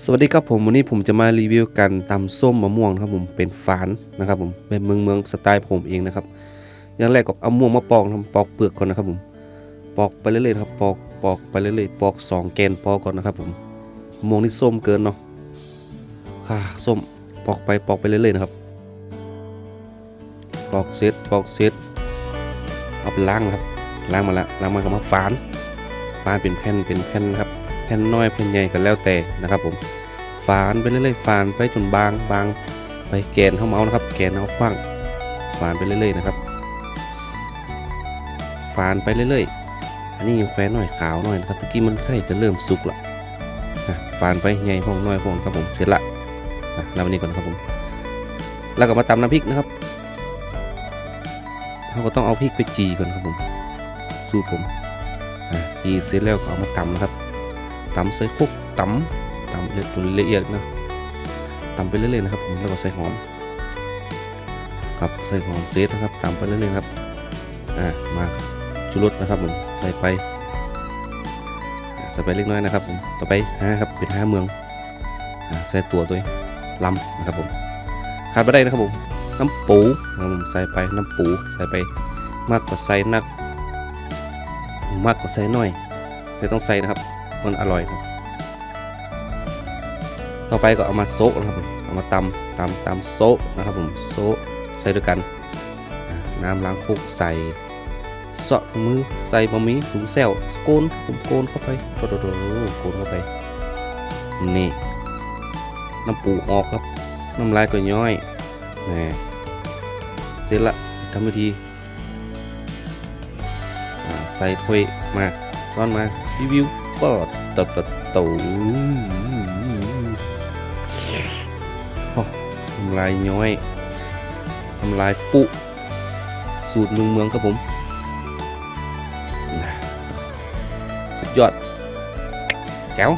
สวัสดีครับผมวันนี้ผมจะมารีวิวกันตำส้มมะม่วงนะครับผมเป็นฝานนะครับผมเป็นเมืองเมืองสไตล์ผมเองนะครับ อย่างแรกก็เอาม่วงมาปอกนะครับปอกเปลือกก่อนนะครับผมปอกไปเรื่อยๆครับปอกปอกไปเรื่อยๆปอกสองแกนปอกก่อนนะครับผมมะม่วงนี่ส้มเกินเนาะฮ่าส้มปอกไปปอกไปเรื่อยๆนะครับปอกเสร็จปอกเสร็จเอาไปล้างนะครับล้างมาแล้วล้างมาก็มาฝานฝานเป็นแผ่นเป็นแผ่นนะครับ ผ่นน้อยแผ่นใหญ่ก็แล้วแต่นะครับผมฝานไปเรื่อยๆฝานไปจนบางบางไปแกนเข้าเมาส์นะครับ แกนเอาฟังฝานไปเรื่อยๆนะครับฝานไปเรื่อยๆ อันนี้ยังแฟนหน่อยขาวหน่อยนะครับตะกี้มันใกล้จะเริ่มสุกละอะฝานไปใหญ่ห้องน้อยห้องครับผมเสร็จละแล้ววันนี้ก่อนนะครับผมแล้วก็มาตำน้ำพริกนะครับเราก็ต้องเอาพริกไปจีก่อนครับผม สูตรผมจีเสร็จแล้วก็เอามาตำนะครับ ตำใส่คุกตำตำละละเอียดนะตำไปเรื่อยๆนะครับผมแล้วก็ใส่หอมครับใส่หอมเซตนะครับตำไปเรื่อยๆครับอ่ามาชูรสนะครับผมใส่ไปใส่ไปเล็กน้อยนะครับผมต่อไปห้าครับเป็นห้าเมืองใส่ตัวตัวนี้ลำนะครับผมขาดไม่ได้นะครับผมน้ำปูนะครับผมใส่ไปน้ำปูใส่ไปมากกว่าใส่นักมากกว่าใส่น้อยแต่ต้องใส่นะครับ มันอร่อยครับ ต่อไปก็เอามาโซะนะครับเอามาตำตำตำโซะนะครับผมโซะใส่ด้วยกัน น้ำล้างคุกใส่เสาะมือใส่บะหมี่ถุงแซวโกนผมโกนเข้าไปโดดโดโกนเข้าไปนี่น้ำปูออกครับน้ำลายก็ย้อยแหมเสร็จละทำวิธีใส่ถ้วยมาร้อนมารีวิว ก็ตะตะตูทำลายย้อยทำลายปุ สูตรเมืองเมืองครับผมนะสุดยอดแจ๋ว